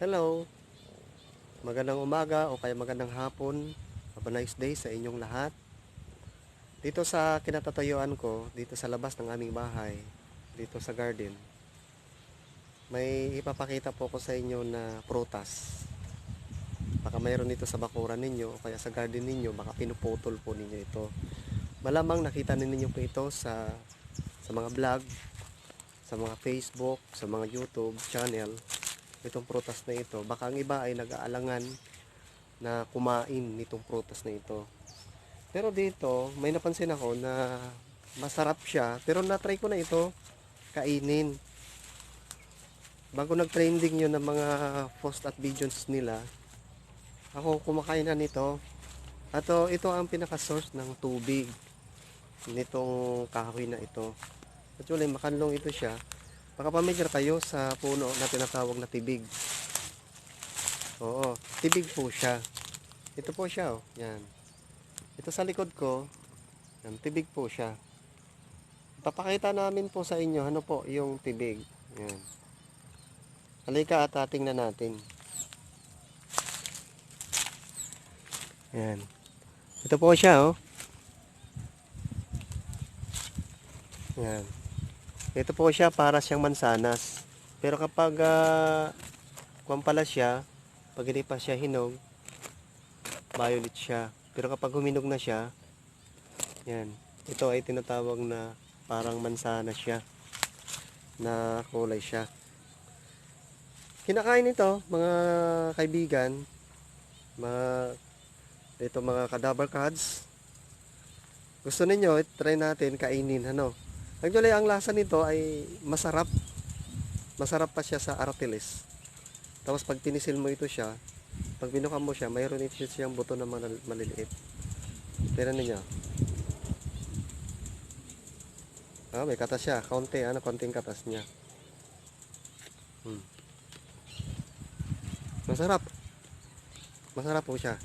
Hello. Magandang umaga o kaya magandang hapon. Have a nice day sa inyong lahat. Dito sa kinatatayuan ko, dito sa labas ng aming bahay, dito sa garden, may ipapakita po ko sa inyo na prutas. Baka mayroon dito sa bakuran ninyo o kaya sa garden ninyo, baka pinuputol po ninyo ito. Malamang nakita ninyo po ito sa sa mga vlog, sa mga Facebook, sa mga YouTube channel itong prutas na ito. Baka ang iba ay nag-aalangan na kumain nitong prutas na ito. Pero dito, may napansin ako na masarap siya. Pero na-try ko na ito kainin. Bago nag-trending yun ng mga post at videos nila, ako kumakain na nito. At oh, ito ang pinaka-source ng tubig nitong kahoy na ito. Actually, makanlong ito siya. Baka pamilyar kayo sa puno na tinatawag na tibig. Oo, tibig po siya. Ito po siya, oh. Yan. Ito sa likod ko, yan, tibig po siya. Papakita namin po sa inyo ano po yung tibig. Yan. Halika at tingnan natin. Yan. Ito po siya, oh. Yan. Ito po siya para siyang mansanas. Pero kapag uh, kuwan pala siya, pag hindi pa siya hinog, violet siya. Pero kapag huminog na siya, yan. Ito ay tinatawag na parang mansanas siya. Na kulay siya. Kinakain ito, mga kaibigan, mga ito mga cadaver cards. Gusto ninyo, try natin kainin, ano? Actually, ang lasa nito ay masarap. Masarap pa siya sa artiles. Tapos pag tinisil mo ito siya, pag binuka mo siya, mayroon ito siyang buto na maliliit. Tignan ninyo. Ah, may katas siya. Kaunti, ano, konting katas niya. Hmm. Masarap. Masarap po siya.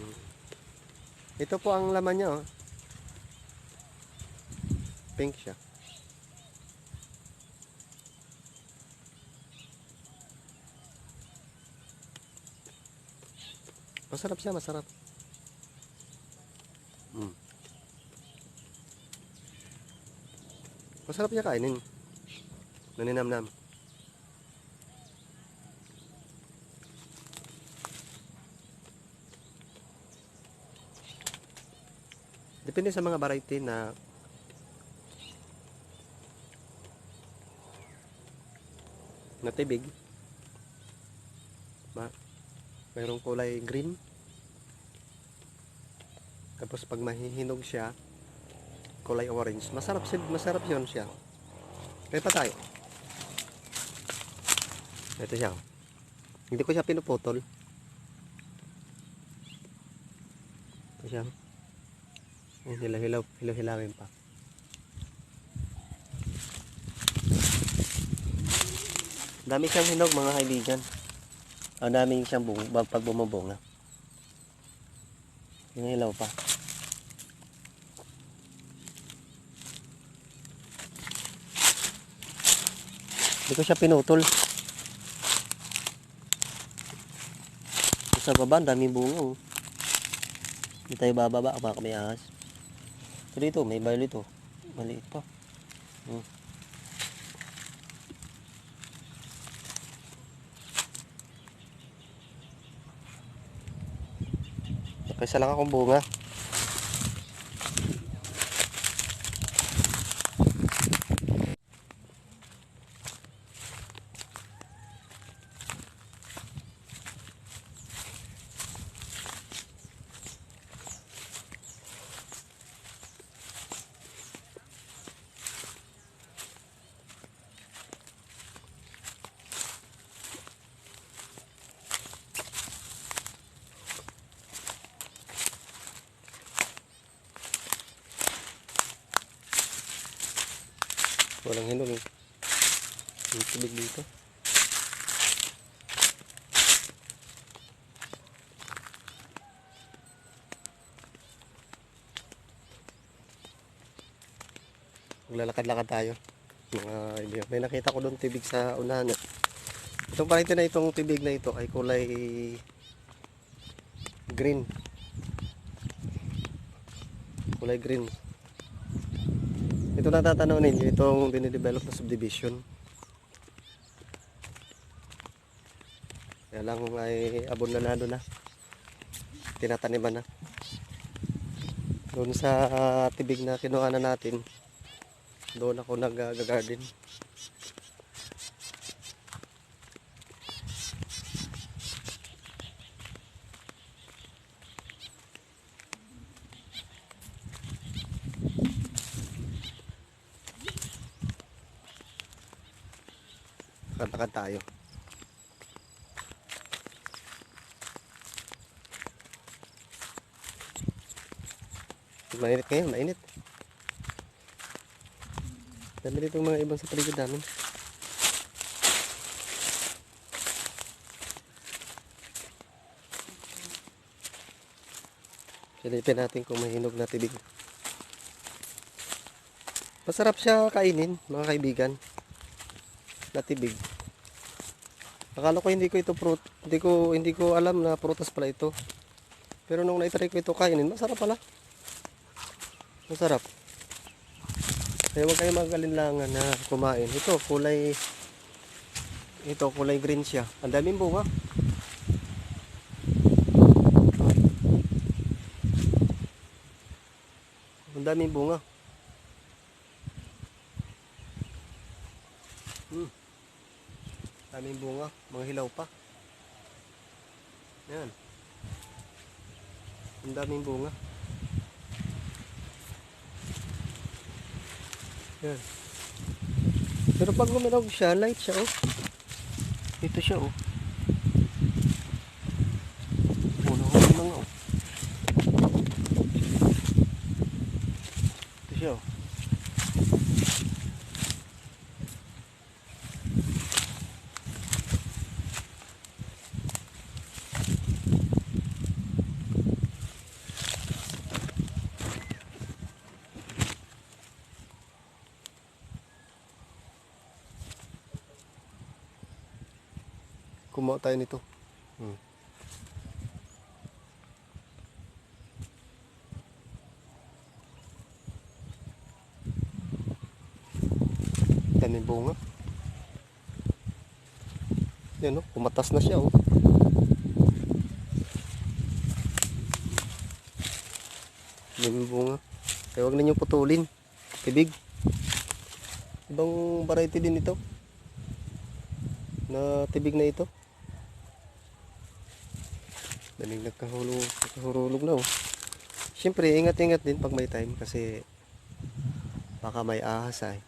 Hmm. Ito po ang laman niya, oh. Pink siya. Masarap siya, masarap. Mm. Masarap niya kainin. Naninamnam. Depende sa mga variety na na tibig. Ma mayroong kulay green. Tapos pag mahihinog siya, kulay orange. Masarap masarap 'yon siya. Kaya pa tayo. Ito siya. Hindi ko siya pinuputol. Ito siya. Ayan, hilaw-hilaw, hilaw-hilawin pa. Dami siyang hinog mga kaibigan. Ang dami siyang bung pag bumubunga. Yung ilaw pa. Hindi ko siya pinutol. Sa baba, daming bunga oh. Hindi tayo bababa, baka may ahas. Ito dito, may violet oh. Maliit pa. Hmm. Kaysa lang akong bunga. Walang hinog eh. Yung tubig dito. Maglalakad-lakad tayo. Mga kaibigan. May nakita ko doon tibig sa unahan. eh. Itong palitin na itong tibig na ito ay kulay green. Kulay green. Ito natatanaw ninyo, itong dinidevelop na subdivision. Kaya lang ay abandonado na. Tinataniman na. Doon sa ah, tibig na kinuha na natin, doon ako nag-garden. Kantakan tayo. Mainit ngayon, mainit. Dami dito mga ibang sa paligid namin. Silipin natin kung mahinog na tibig. Masarap siya kainin, mga kaibigan. Na tibig. Akala ko hindi ko ito fruit, hindi ko hindi ko alam na prutas pala ito. Pero nung na-try ko ito kainin, masarap pala. Masarap. Kaya huwag kayo magalinlangan na kumain. Ito, kulay... Ito, kulay green siya. Ang daming bunga. Ang daming bunga. Hmm. Daming bunga. Mga hilaw pa. Yan. Ang daming bunga. Yan. Pero pag luminog siya, light siya, oh. Ito siya, oh. Puno ko na nga, oh. Ito siya, oh. Kumuha tayo nito. Hmm. Daming bunga. Yan oh, kumatas na siya oh. Daming bunga. Kaya huwag ninyong putulin. Tibig. Ibang variety din ito. Na tibig na ito. Daling nagkahulog, nagkahurulog na oh. Siyempre, ingat-ingat din pag may time kasi baka may ahas ay.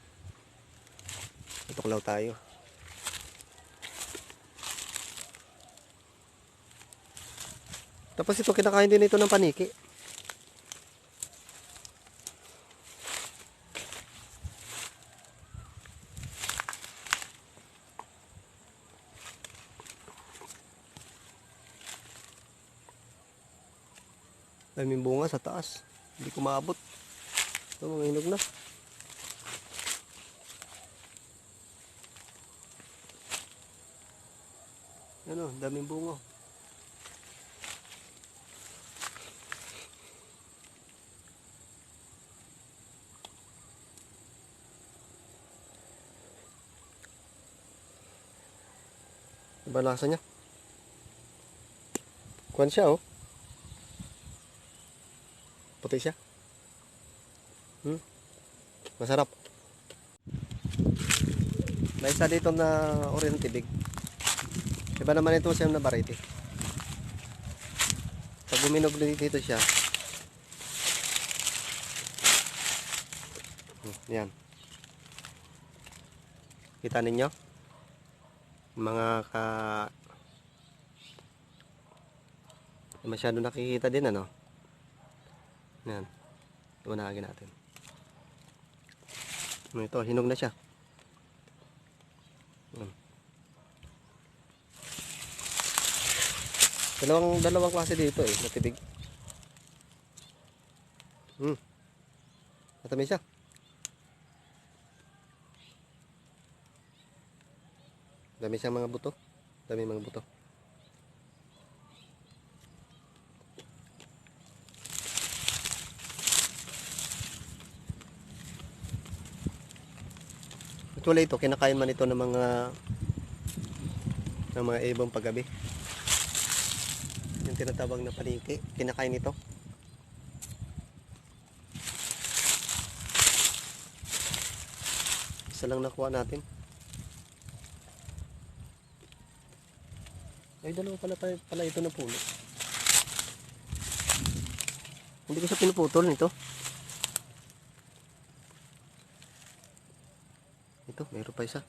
Tuklaw tayo. Tapos ito, kinakain din ito ng paniki. Daming bunga sa taas. Hindi ko maabot. Ito, mga hinog na. Ano, daming bunga. Iba lasa niya. Kuhan siya, oh. Puti siya. Hmm. Masarap. May isa dito na orient. Iba naman ito siya na variety. Pag buminog din dito siya. Hmm, yan. Kita ninyo? Mga ka masyado nakikita din ano. Yan. Iwanagin natin. Ano Ito, hinog na siya. Yan. Dalawang, dalawang klase dito eh, natibig. Hmm. Matamis siya. Dami siyang mga buto. Dami mga buto. Actually ito, kinakain man ito ng mga ng mga ibang paggabi. Yung tinatawag na paniki, kinakain ito. Isa lang nakuha natin. Ay, dalawa pala, pala, pala ito na puno. Hindi ko siya pinuputol nito. Ito, mayroon pa isa.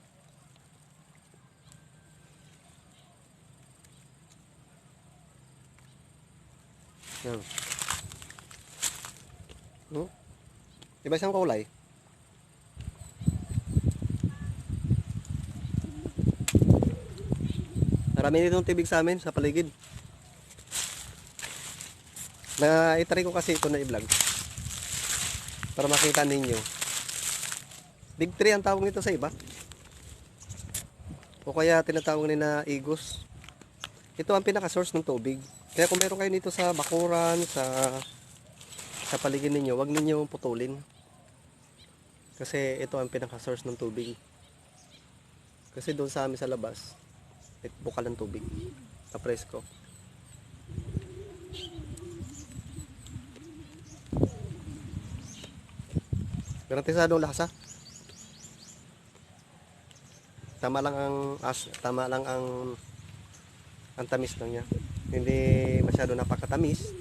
Yan. No? Iba siyang kulay. Marami nitong tibig sa amin sa paligid. Na itry ko kasi ito na i-vlog. Para makita ninyo. Big tree ang tawag nito sa iba. O kaya tinatawag nila igos. Ito ang pinaka-source ng tubig. Kaya kung meron kayo dito sa bakuran, sa sa paligid ninyo, wag ninyo putulin. Kasi ito ang pinaka-source ng tubig. Kasi doon sa amin sa labas, bukal ng tubig. Sa presko. Garantisadong lasa. Tama lang ang as, tama lang ang ang tamis lang niya. Hindi masyado napakatamis.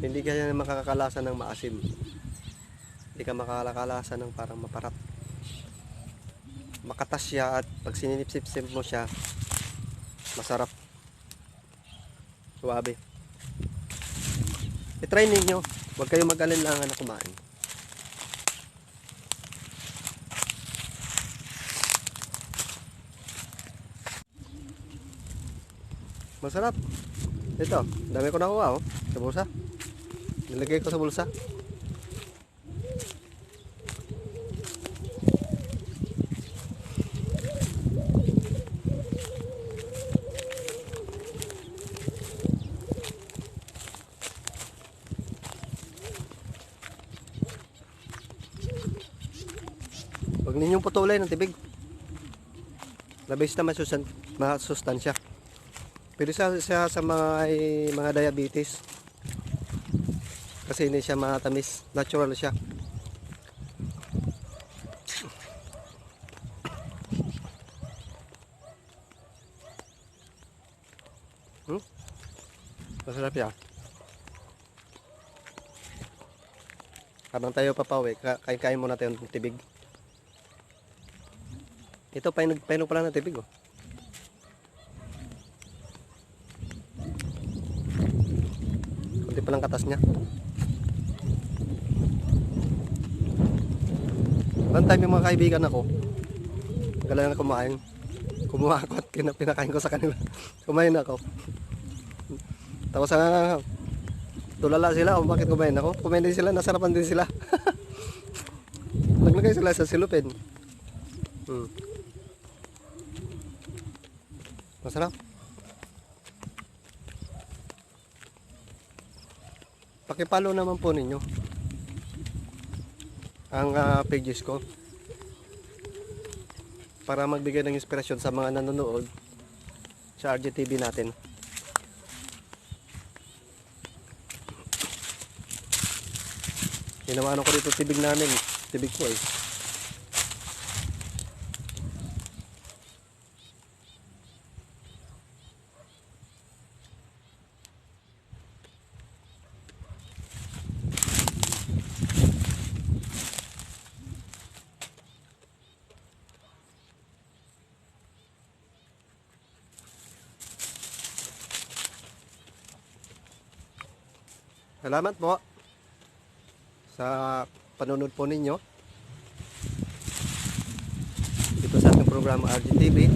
Hindi kaya makakalasa ng maasim. Hindi ka makakalasa ng parang maparat. Makatas siya at pag sininipsip mo siya, masarap. Suwabe. I-try ninyo. Huwag kayong mag-alinlangan na kumain. Masarap. Ito, dami ko nakuha oh, sa bulsa. Nilagay ko sa bulsa. Huwag ninyong putulay ng tibig. Labis na masusan, masustansya. Pero sa, sa, sa mga, ay, mga diabetes. Kasi hindi siya matamis. Natural siya. Hmm? Masarap siya. Habang tayo papawi, ka- kain-kain muna tayo ng tibig. Ito, painog, painog pala ng tibig oh. Katas niya. One time yung mga kaibigan ako, gala na kumain. Kumuha ako at pinakain ko sa kanila. kumain ako. Tapos sa tulala sila kung bakit kumain ako. Kumain din sila, nasarapan din sila. Naglagay sila sa silupin. Hmm. Masarap. Pakipalo naman po ninyo ang ah, pages ko para magbigay ng inspirasyon sa mga nanonood sa RGTV natin. Tinamaan ko dito tibig namin. Tibig ko eh. Salamat po sa panunod po ninyo dito sa ating programa RGTV.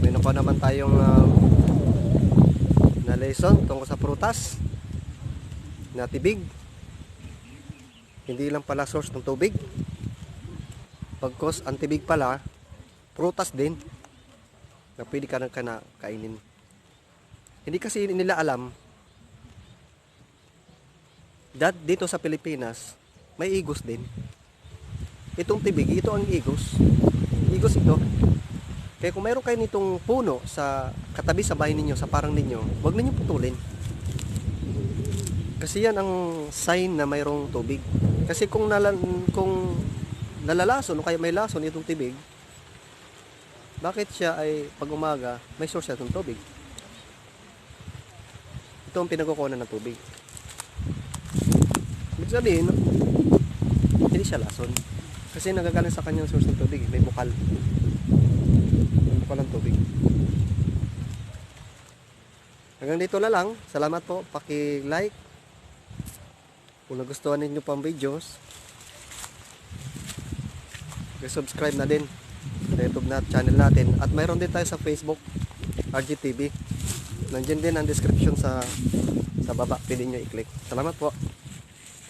May nakuha naman tayong ah, na lesson tungkol sa prutas na tibig. Hindi lang pala source ng tubig. Pagkos ang tibig pala, prutas din. na pwede ka na kainin. Hindi kasi nila alam that dito sa Pilipinas may igos din. Itong tibig, ito ang igos. Igos ito. Kaya kung mayroon kayo nitong puno sa katabi sa bahay ninyo, sa parang ninyo, huwag ninyo putulin. Kasi yan ang sign na mayroong tubig. Kasi kung, nala, kung nalalason o kaya may lason itong tibig, bakit siya ay pag umaga, may source siya tubig. Ito ang pinagkukunan ng tubig. Sabihin, hindi siya lason. Kasi nagagaling sa kanyang source ng tubig, may bukal. May bukal ng tubig. Hanggang dito na lang. Salamat po. Paki-like. Kung nagustuhan ninyo pang videos, subscribe na din sa YouTube na channel natin. At mayroon din tayo sa Facebook, RGTV. Nandiyan din ang description sa sa baba. Pwede nyo i-click. Salamat po.